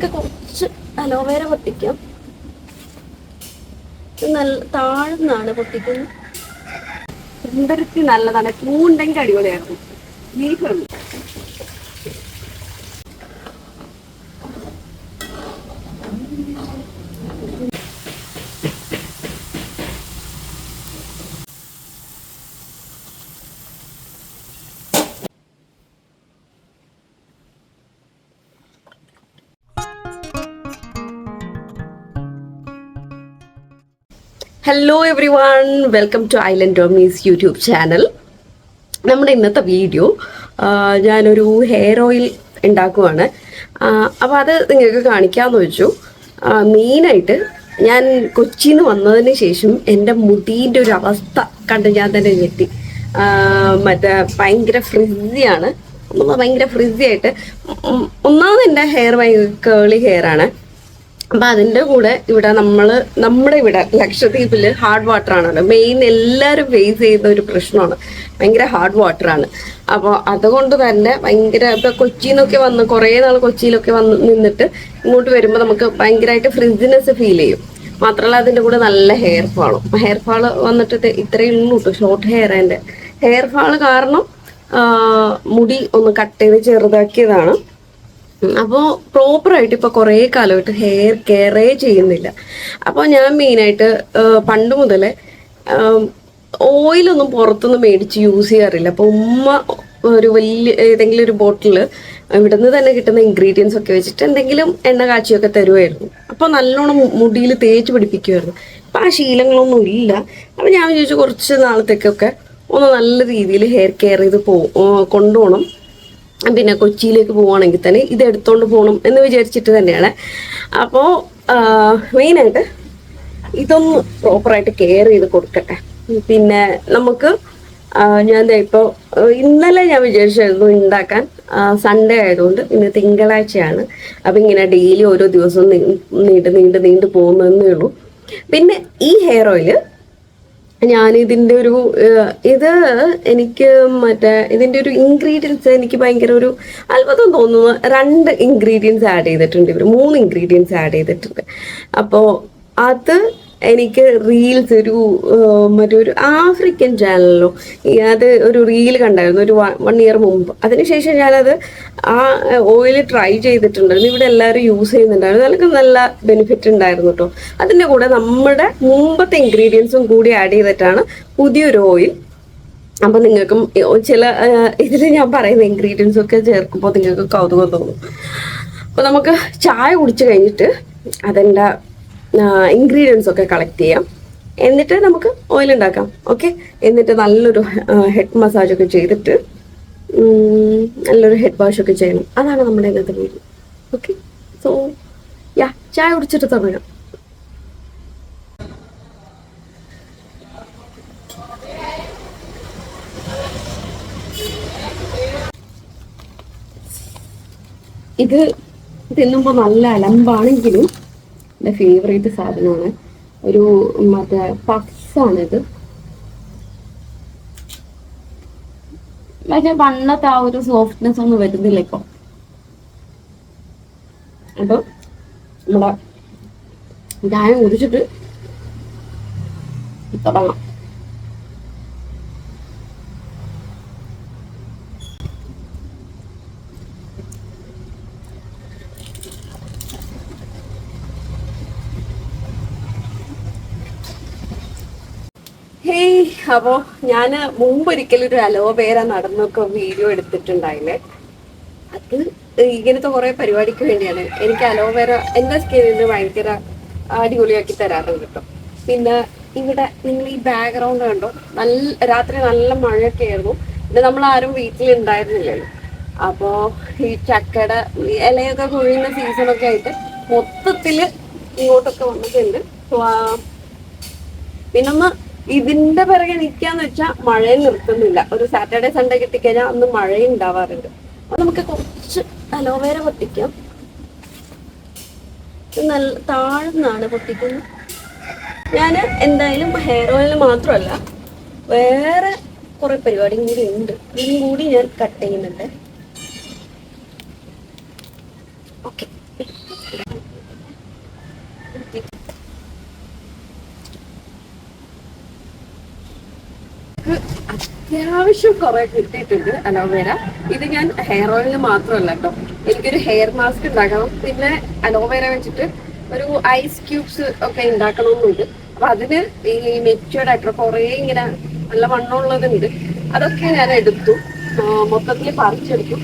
നമുക്ക് കുറച്ച് അലോവേര പൊട്ടിക്കാം. നല്ല താഴ്ന്നാണ് പൊട്ടിക്കുന്നത്. സുന്ദരത്തി നല്ലതാണ്. പൂണ്ടെങ്കിൽ അടിപൊളിയായിരുന്നു. Leaf hello everyone welcome to island ഡോമീസ് YouTube channel നമ്മുടെ ഇന്നത്തെ വീഡിയോ ഞാനൊരു ഹെയർ ഓയിൽ ഉണ്ടാക്കുവാണ്. അപ്പോൾ അത് നിങ്ങൾക്ക് കാണിക്കാമെന്ന് വെച്ചു. മെയിനായിട്ട് ഞാൻ കൊച്ചിയിൽ നിന്ന് വന്നതിന് ശേഷം എന്റെ മുടീന്റെ ഒരു അവസ്ഥ കണ്ട് ഞാൻ തന്നെ ഞെട്ടി. മറ്റേ ഭയങ്കര ഫ്രിസിയാണ് ഭയങ്കര ഫ്രിസിയായിട്ട് ഒന്നാമത് എന്റെ ഹെയർ ഭയങ്കര കേളി ഹെയർ ആണ്. അപ്പൊ അതിന്റെ കൂടെ ഇവിടെ നമ്മൾ നമ്മുടെ ഇവിടെ ലക്ഷദ്വീപിൽ ഹാർഡ് വാട്ടർ ആണല്ലോ. മെയിൻ എല്ലാവരും ഫേസ് ചെയ്യുന്ന ഒരു പ്രശ്നമാണ്. ഭയങ്കര ഹാർഡ് വാട്ടർ ആണ്. അപ്പോൾ അതുകൊണ്ട് തന്നെ ഭയങ്കര ഇപ്പൊ കൊച്ചിയിൽ നിന്നൊക്കെ വന്ന് കുറേ നാൾ കൊച്ചിയിലൊക്കെ വന്ന് നിന്നിട്ട് ഇങ്ങോട്ട് വരുമ്പോൾ നമുക്ക് ഭയങ്കരമായിട്ട് ഫ്രിഡ്ജിനെസ് ഫീൽ ചെയ്യും. മാത്രമല്ല അതിന്റെ കൂടെ നല്ല ഹെയർ ഫാളും ഹെയർ ഫാൾ വന്നിട്ട് ഇത്രയും ഉള്ളൂ കേട്ടോ ഷോർട്ട് ഹെയർ എന്റെ ഹെയർ ഫാൾ കാരണം മുടി ഒന്ന് കട്ട് ചെയ്ത് ചെറുതാക്കിയതാണ്. അപ്പോൾ പ്രോപ്പറായിട്ട് ഇപ്പോൾ കുറേ കാലമായിട്ട് ഹെയർ കെയറേ ചെയ്യുന്നില്ല. അപ്പോൾ ഞാൻ മെയിനായിട്ട് പണ്ട് മുതലേ ഓയിലൊന്നും പുറത്തുനിന്ന് മേടിച്ച് യൂസ് ചെയ്യാറില്ല. അപ്പോൾ ഉമ്മ ഒരു വലിയ ഏതെങ്കിലും ഒരു ബോട്ടിൽ ഇവിടുന്ന് തന്നെ കിട്ടുന്ന ഇൻഗ്രീഡിയൻസ് ഒക്കെ വെച്ചിട്ട് എന്തെങ്കിലും എണ്ണ കാച്ചിയൊക്കെ തരുമായിരുന്നു അപ്പോൾ നല്ലോണം മുടിയിൽ തേച്ച് പിടിപ്പിക്കുമായിരുന്നു അപ്പോൾ ആ ശീലങ്ങളൊന്നും ഇല്ല. അപ്പോൾ ഞാൻ വിചാരിച്ചു കുറച്ച് നാളത്തേക്കൊക്കെ ഒന്ന് നല്ല രീതിയിൽ ഹെയർ കെയർ ചെയ്ത് പോ കൊണ്ടുപോകണം പിന്നെ കൊച്ചിയിലേക്ക് പോവുകയാണെങ്കിൽ തന്നെ ഇത് എടുത്തോണ്ട് പോകണം എന്ന് വിചാരിച്ചിട്ട് തന്നെയാണ്. അപ്പോൾ മെയിനായിട്ട് ഇതൊന്ന് പ്രോപ്പറായിട്ട് കെയർ ചെയ്ത് കൊടുക്കട്ടെ. പിന്നെ നമുക്ക് ഞാൻ ഇപ്പോൾ ഇന്നലെ ഞാൻ വിചാരിച്ചായിരുന്നു ഉണ്ടാക്കാൻ സൺഡേ ആയതുകൊണ്ട് ഇന്ന് തിങ്കളാഴ്ചയാണ്. അപ്പം ഇങ്ങനെ ഡെയിലി ഓരോ ദിവസവും നീണ്ട് നീണ്ട് നീണ്ട് പോകുന്നതേ ഉള്ളൂ. പിന്നെ ഈ ഹെയർ ഓയിൽ ഞാൻ ഇതിന്റെ ഒരു ഇത് എനിക്ക് മറ്റേ ഇതിന്റെ ഒരു ഇൻഗ്രീഡിയൻസ് എനിക്ക് ഭയങ്കര ഒരു അത്ഭുതം തോന്നുന്നു. രണ്ട് ഇൻഗ്രീഡിയൻസ് ആഡ് ചെയ്തിട്ടുണ്ട് ഇവർ മൂന്ന് ഇൻഗ്രീഡിയൻസ് ആഡ് ചെയ്തിട്ടുണ്ട്. അപ്പോൾ അത് എനിക്ക് റീൽസ് ഒരു മറ്റൊരു ആഫ്രിക്കൻ ചാനലിലോ അത് ഒരു റീൽ കണ്ടായിരുന്നു ഒരു വൺ ഇയർ മുമ്പ്. അതിനുശേഷം ഞാനത് ആ ഓയിൽ ട്രൈ ചെയ്തിട്ടുണ്ടായിരുന്നു. ഇവിടെ എല്ലാവരും യൂസ് ചെയ്യുന്നുണ്ടായിരുന്നു. അതൊക്കെ നല്ല ബെനിഫിറ്റ് ഉണ്ടായിരുന്നു കേട്ടോ അതിന്റെ കൂടെ നമ്മുടെ മുമ്പത്തെ ഇൻഗ്രീഡിയൻസും കൂടി ആഡ് ചെയ്തിട്ടാണ് പുതിയൊരു ഓയിൽ അപ്പൊ നിങ്ങൾക്കും ചില ഇതിൽ ഞാൻ പറയുന്ന ഇൻഗ്രീഡിയൻസ് ഒക്കെ ചേർക്കുമ്പോൾ നിങ്ങൾക്ക് കൗതുകം തോന്നും. അപ്പൊ നമുക്ക് ചായ കുടിച്ചു കഴിഞ്ഞിട്ട് അതിന്റെ ഇൻഗ്രീഡിയൻസ് ഒക്കെ കളക്ട് ചെയ്യാം. എന്നിട്ട് നമുക്ക് ഓയിൽ ഉണ്ടാക്കാം ഓക്കെ എന്നിട്ട് നല്ലൊരു ഹെഡ് മസാജ് ഒക്കെ ചെയ്തിട്ട് നല്ലൊരു ഹെഡ് വാഷ് ഒക്കെ ചെയ്യണം. അതാണ് നമ്മുടെ ഇന്നത്തെ വീഡിയോ ഓക്കെ സോ യാ ചായ കുടിച്ചിട്ട് തുടങ്ങാം. ഇത് തിന്നുമ്പോൾ നല്ല അലമ്പാണെങ്കിലും എന്റെ ഫേവറേറ്റ് സാധനമാണ്. ഒരു മറ്റേ പഫ്സാണിത്. പക്ഷെ പണ്ടത്തെ ആ ഒരു സോഫ്റ്റ്നെസ് ഒന്നും വരുന്നില്ല ഇപ്പൊ. അപ്പൊ നമ്മുടെ ഗായം കുടിച്ചിട്ട് തുടങ്ങാം. ഹേയ് അപ്പോ ഞാൻ മുമ്പൊരിക്കലും ഒരു അലോവേര നടന്നൊക്കെ വീഡിയോ എടുത്തിട്ടുണ്ടായില്ലേ? അത് ഇങ്ങനത്തെ കുറെ പരിപാടിക്ക് വേണ്ടിയാണ്. എനിക്ക് അലോവേര എന്റെ സ്കിന്നിന് ഭയങ്കര അടിപൊളിയാക്കി തരാറുണ്ട് കേട്ടോ. പിന്നെ ഇവിടെ നിങ്ങൾ ഈ ബാക്ക്ഗ്രൗണ്ട് കണ്ടോ? നല്ല രാത്രി നല്ല മഴയൊക്കെ ആയിരുന്നു. പിന്നെ നമ്മൾ ആരും വീട്ടിലുണ്ടായിരുന്നില്ലല്ലോ. അപ്പോ ഈ ചക്കയുടെ ഇലയൊക്കെ കൊഴിയുന്ന സീസണൊക്കെ ആയിട്ട് മൊത്തത്തിൽ ഇങ്ങോട്ടൊക്കെ വന്നിട്ടുണ്ട്. പിന്നൊന്ന് ഇതിന്റെ പിറകെ നിൽക്കാന്ന് വെച്ചാൽ മഴയും നിർത്തുന്നില്ല. ഒരു സാറ്റർഡേ സൺഡേ കിട്ടിക്കഴിഞ്ഞാൽ അന്ന് മഴയും ഉണ്ടാവാറുണ്ട്. അപ്പൊ നമുക്ക് കുറച്ച് അലോവേര പൊട്ടിക്കാം. നല്ല താഴ്ന്നാണ് പൊട്ടിക്കുന്നത്. ഞാൻ എന്തായാലും ഹെയർ ഓയിൽ മാത്രമല്ല വേറെ കുറെ പരിപാടിയും കൂടി ഉണ്ട് ഇതും കൂടി ഞാൻ കട്ട് ചെയ്യുന്നുണ്ട് ഓക്കെ അത്യാവശ്യം കുറെ കിട്ടിയിട്ടുണ്ട്. അലോവേര ഇത് ഞാൻ ഹെയർ ഓയിലിന് മാത്രമല്ല കേട്ടോ എനിക്കൊരു ഹെയർ മാസ്ക് ഉണ്ടാക്കണം. പിന്നെ അലോവേര വെച്ചിട്ട് ഒരു ഐസ് ക്യൂബ്സ് ഒക്കെ ഉണ്ടാക്കണമെന്നുണ്ട് അപ്പൊ അതിന് ഈ മെച്ചുവേർഡ് ആയിട്ടുള്ള കുറെ ഇങ്ങനെ നല്ല വണ്ണമുള്ളതുണ്ട്. അതൊക്കെ ഞാൻ എടുത്തു. മൊത്തത്തിൽ പറിച്ചെടുത്തു.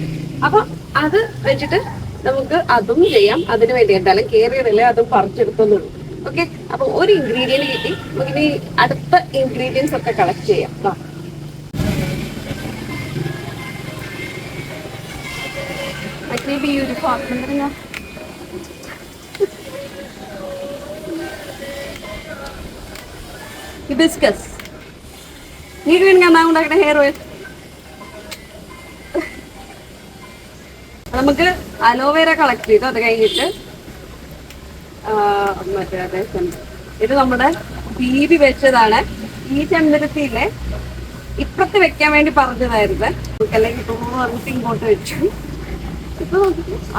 അപ്പൊ അത് വെച്ചിട്ട് നമുക്ക് അതും ചെയ്യാം. അതിന് വേണ്ടി എന്തായാലും കയറിയതല്ലേ അതും പറിച്ചെടുത്തുള്ളൂ ഓക്കെ അപ്പൊ ഒരു ഇൻഗ്രീഡിയന്റ് കിട്ടി. നമുക്കിനി അടുത്ത ഇൻഗ്രീഡിയൻസ് ഒക്കെ കളക്ട് ചെയ്യാം. വാ. Maybe ഈ ഒരു പാത്രം തന്നെ ഹിബിസ്കസ് നീക്ക് വേണമെങ്കിൽ അമ്മ ഉണ്ടാക്കുന്ന ഹെയർ ഓയിൽ നമുക്ക് അലോവേര കളക്ട് ചെയ്തു. അത് കഴിഞ്ഞിട്ട് മറ്റേ അതെ ഇത് നമ്മുടെ ബീബി വെച്ചതാണ്. ഈ ചെമ്പരത്തിയിലെ ഇപ്പുറത്ത് വെക്കാൻ വേണ്ടി പറഞ്ഞതായിരുന്നു. നമുക്കല്ലെങ്കിൽ തോന്നുന്നു പറഞ്ഞിട്ട് ഇങ്ങോട്ട് വെച്ചു. ഇപ്പൊ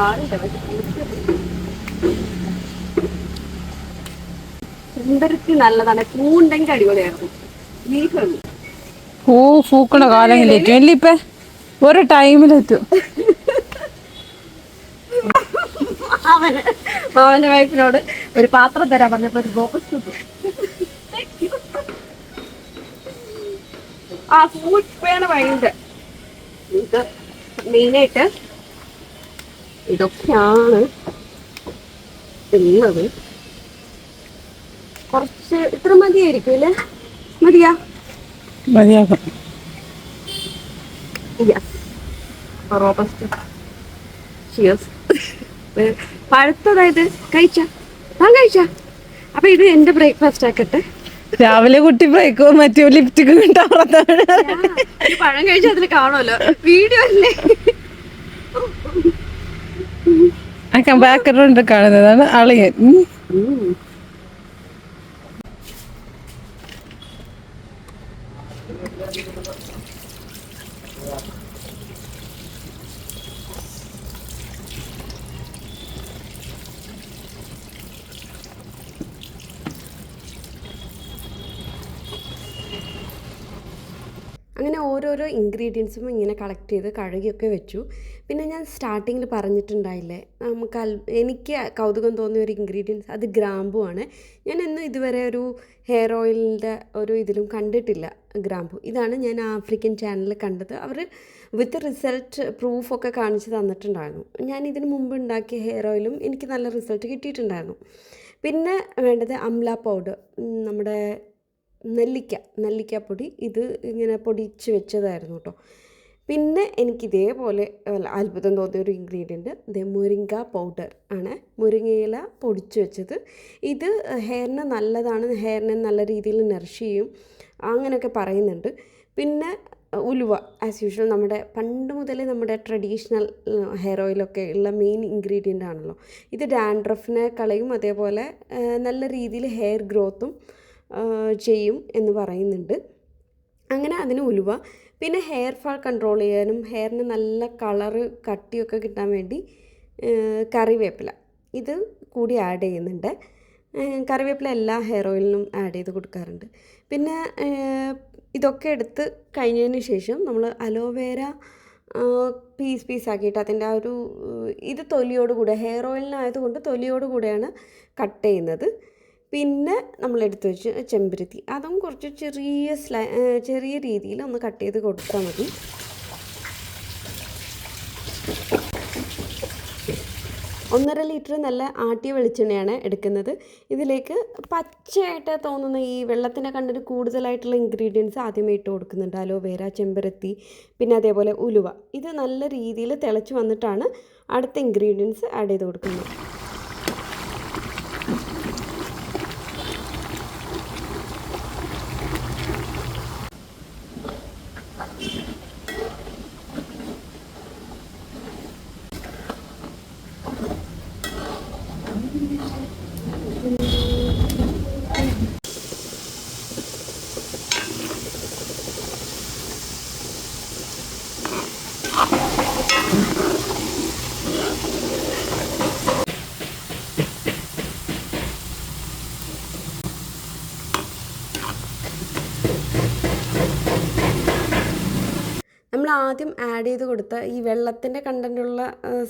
ആളുണ്ട് പക്ഷെ ചെമ്പരത്തി നല്ലതാണ്. പൂണ്ടെങ്കിൽ അടിപൊളിയായിരുന്നു. ലീഫുണ്ട് പൂ പൂക്കണ അല്ലേ ഇപ്പൊ? ഒരു ടൈമിലെത്തും. അവന് അവന്റെ വൈഫിനോട് ഒരു പാത്രം തരാൻ പറഞ്ഞപ്പോ ഒരു ബോക്സ് ആ ഫുഡ് വേണം ഭയങ്കര ഇത് മെയിനായിട്ട് ഇതൊക്കെയാണ് ഉള്ളത്. കുറച്ച് ഇത്ര മതിയായിരിക്കും അല്ലേ? മതിയാ? മതിയാകും യെസ് റോബസ്റ്റ് ചിയേഴ്സ് പഴുത്തതായത് കഴിച്ച? ഞാൻ കഴിച്ച? അപ്പൊ ഇത് എന്റെ ബ്രേക്ക്ഫാസ്റ്റ് ആക്കട്ടെ. രാവിലെ കുട്ടി ബ്രേക്കോ മറ്റോ ലിഫ്റ്റ് പഴം കഴിച്ചാൽ അതിൽ കാണുമല്ലോ. വീഡിയോ അല്ലേ? ആ ബാക്ക്ഗ്രൗണ്ട് കാണുന്നതാണ് അളിയൻ. അങ്ങനെ ഓരോരോ ഇൻഗ്രീഡിയൻസും ഇങ്ങനെ കളക്ട് ചെയ്ത് കഴുകിയൊക്കെ വെച്ചു. പിന്നെ ഞാൻ സ്റ്റാർട്ടിങ്ങിൽ പറഞ്ഞിട്ടുണ്ടായില്ലേ? നമുക്ക് എനിക്ക് കൗതുകം തോന്നിയ ഒരു ഇൻഗ്രീഡിയൻസ് അത് ഗ്രാമ്പു ആണ്. ഞാൻ എന്നും ഇതുവരെ ഒരു ഹെയർ ഓയിലിന്റെ ഒരു ഇതിലും കണ്ടിട്ടില്ല ഗ്രാമ്പു. ഇതാണ് ഞാൻ ആഫ്രിക്കൻ ചാനലിൽ കണ്ടത്. അവർ വിത്ത് റിസൾട്ട് പ്രൂഫൊക്കെ കാണിച്ച് തന്നിട്ടുണ്ടായിരുന്നു. ഞാൻ ഇതിന് മുമ്പ് ഉണ്ടാക്കിയ ഹെയർ ഓയിലും എനിക്ക് നല്ല റിസൾട്ട് കിട്ടിയിട്ടുണ്ടായിരുന്നു. പിന്നെ വേണ്ടത് അംല പൗഡർ നമ്മുടെ നെല്ലിക്ക. നെല്ലിക്കാപ്പൊടി. ഇത് ഇങ്ങനെ പൊടിച്ച് വെച്ചതായിരുന്നു കേട്ടോ പിന്നെ എനിക്ക് ഇതേപോലെ അത്ഭുതം തോന്നിയ ഒരു ഇൻഗ്രീഡിയന്റ് ഇത് മുരിങ്ക പൗഡർ ആണ്. മുരിങ്ങയില പൊടിച്ചു വെച്ചത്. ഇത് ഹെയറിന് നല്ലതാണ്. ഹെയറിനെ നല്ല രീതിയിൽ നറിഷ് ചെയ്യും. അങ്ങനെയൊക്കെ പറയുന്നുണ്ട്. പിന്നെ ഉലുവ ആസ് യൂഷ്വൽ നമ്മുടെ പണ്ട് മുതലേ നമ്മുടെ ട്രഡീഷണൽ ഹെയർ ഓയിലൊക്കെ ഉള്ള മെയിൻ ഇൻഗ്രീഡിയന്റ് ആണല്ലോ. ഇത് ഡാൻഡ്രഫിനെ കളയും. അതേപോലെ നല്ല രീതിയിൽ ഹെയർ ഗ്രോത്തും ചെയ്യും എന്ന് പറയുന്നുണ്ട്. അങ്ങനെ അതിന് ഉലുവ പിന്നെ ഹെയർ ഫാൾ കൺട്രോൾ ചെയ്യാനും ഹെയറിന് നല്ല കളറ് കട്ടിയൊക്കെ കിട്ടാൻ വേണ്ടി കറിവേപ്പില. ഇത് കൂടി ആഡ് ചെയ്യുന്നുണ്ട്. കറിവേപ്പില എല്ലാ ഹെയർ ഓയിലിനും ആഡ് ചെയ്ത് കൊടുക്കാറുണ്ട്. പിന്നെ ഇതൊക്കെ എടുത്ത് കഴിഞ്ഞതിന് ശേഷം നമ്മൾ അലോവേര പീസ് പീസ് ആക്കിയിട്ട് അതിന്റെ ആ ഒരു ഇത് തൊലിയോട് കൂടെ ഹെയർ ഓയിലിനായതുകൊണ്ട് തൊലിയോട് കൂടെയാണ് കട്ട് ചെയ്യുന്നത്. പിന്നെ നമ്മൾ എടുത്തു വെച്ച് ചെമ്പരത്തി. അതും കുറച്ച് ചെറിയ സ്ലൈ ചെറിയ രീതിയിൽ ഒന്ന് കട്ട് ചെയ്ത് കൊടുത്താൽ മതി. ഒന്നര ലിറ്റർ നല്ല ആട്ടിയ വെളിച്ചെണ്ണയാണ് എടുക്കുന്നത്. ഇതിലേക്ക് പച്ചയായിട്ട് തോന്നുന്ന ഈ വെള്ളത്തിന്റെ കണ്ടിട്ട് കൂടുതലായിട്ടുള്ള ഇൻഗ്രീഡിയൻസ് ആദ്യമേ ഇട്ട് കൊടുക്കുന്നുണ്ട്. അലോവേര ചെമ്പരത്തി പിന്നെ അതേപോലെ ഉലുവ. ഇത് നല്ല രീതിയിൽ തിളച്ച് വന്നിട്ടാണ് അടുത്ത ഇൻഗ്രീഡിയൻസ് ആഡ് ചെയ്ത് കൊടുക്കുന്നത്. ആദ്യം ആഡ് ചെയ്ത് കൊടുത്ത ഈ വെള്ളത്തിന്റെ കണ്ടന്റുള്ള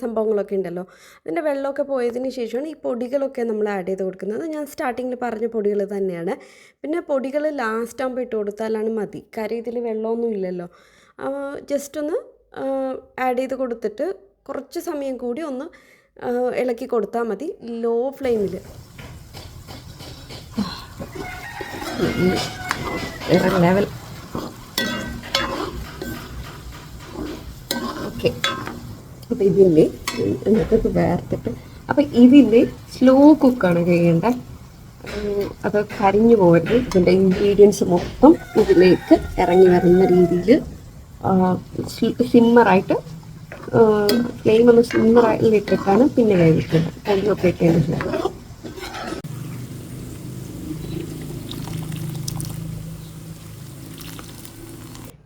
സംഭവങ്ങളൊക്കെ ഉണ്ടല്ലോ. അതിന്റെ വെള്ളമൊക്കെ പോയതിന് ശേഷമാണ് ഈ പൊടികളൊക്കെ നമ്മൾ ആഡ് ചെയ്ത് കൊടുക്കുന്നത്. ഞാൻ സ്റ്റാർട്ടിങ്ങിൽ പറഞ്ഞ പൊടികൾ തന്നെയാണ്. പിന്നെ പൊടികൾ ലാസ്റ്റ് ആകുമ്പോൾ ഇട്ട് കൊടുത്താലാണ് മതി. കാര്യം ഇതിൽ വെള്ളമൊന്നും ഇല്ലല്ലോ. ജസ്റ്റ് ഒന്ന് ആഡ് ചെയ്ത് കൊടുത്തിട്ട് കുറച്ച് സമയം കൂടി ഒന്ന് ഇളക്കി കൊടുത്താൽ മതി. ലോ. ഫ്ലെയിമിൽ ലെവൽ ഓക്കെ അപ്പോൾ ഇതിന്റെ എന്നിട്ട് വേർത്തിട്ട്. അപ്പോൾ ഇതിന്റെ സ്ലോ കുക്കാണ് ചെയ്യേണ്ടത് അത് കരിഞ്ഞു പോകരുത്. ഇതിന്റെ ഇൻഗ്രീഡിയൻസ് മൊത്തം ഇതിലേക്ക് ഇറങ്ങി വരുന്ന രീതിയിൽ സിമ്മറായിട്ട് ഫ്ലെയിം ഒന്ന് സിമ്മറായിട്ട് ഇട്ടിട്ടാണ് പിന്നെ വേവിക്കുന്നത് പൊടിയൊക്കെ ഇട്ടതിന് ശേഷം.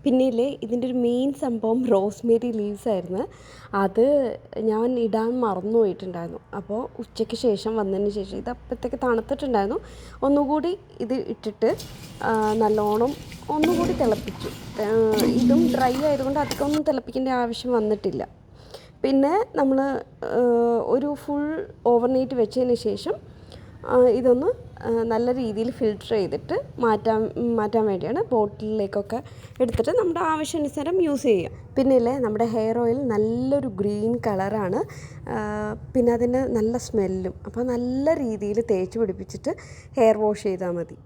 പിന്നില്ലേ ഇതിന്റെ ഒരു മെയിൻ സംഭവം റോസ്മേരി ലീവ്സ് ആയിരുന്നു. അത് ഞാൻ ഇടാൻ മറന്നു പോയിട്ടുണ്ടായിരുന്നു. അപ്പോൾ ഉച്ചയ്ക്ക് ശേഷം വന്നതിന് ശേഷം ഇത് അപ്പോഴത്തേക്ക് തണുത്തിട്ടുണ്ടായിരുന്നു. ഒന്നുകൂടി ഇത് ഇട്ടിട്ട് നല്ലോണം ഒന്നുകൂടി തിളപ്പിച്ചു. ഇതും ഡ്രൈ ആയതുകൊണ്ട് അധികമൊന്നും തിളപ്പിക്കേണ്ട ആവശ്യം വന്നിട്ടില്ല. പിന്നെ നമ്മൾ ഒരു ഫുൾ ഓവർനൈറ്റ് വെച്ചതിന് ശേഷം ഇതൊന്ന് നല്ല രീതിയിൽ ഫിൽട്ടർ ചെയ്തിട്ട് മാറ്റാൻ മാറ്റാൻ വേണ്ടിയാണ് ബോട്ടിലിലേക്കൊക്കെ എടുത്തിട്ട് നമ്മുടെ ആവശ്യാനുസരണം യൂസ് ചെയ്യുക പിന്നെ ഇല്ലേ നമ്മുടെ ഹെയർ ഓയിൽ നല്ലൊരു ഗ്രീൻ കളറാണ് പിന്നെ അതിന് നല്ല സ്മെല്ലും അപ്പോൾ നല്ല രീതിയിൽ തേച്ച് പിടിപ്പിച്ചിട്ട് ഹെയർ വാഷ് ചെയ്താൽ മതി.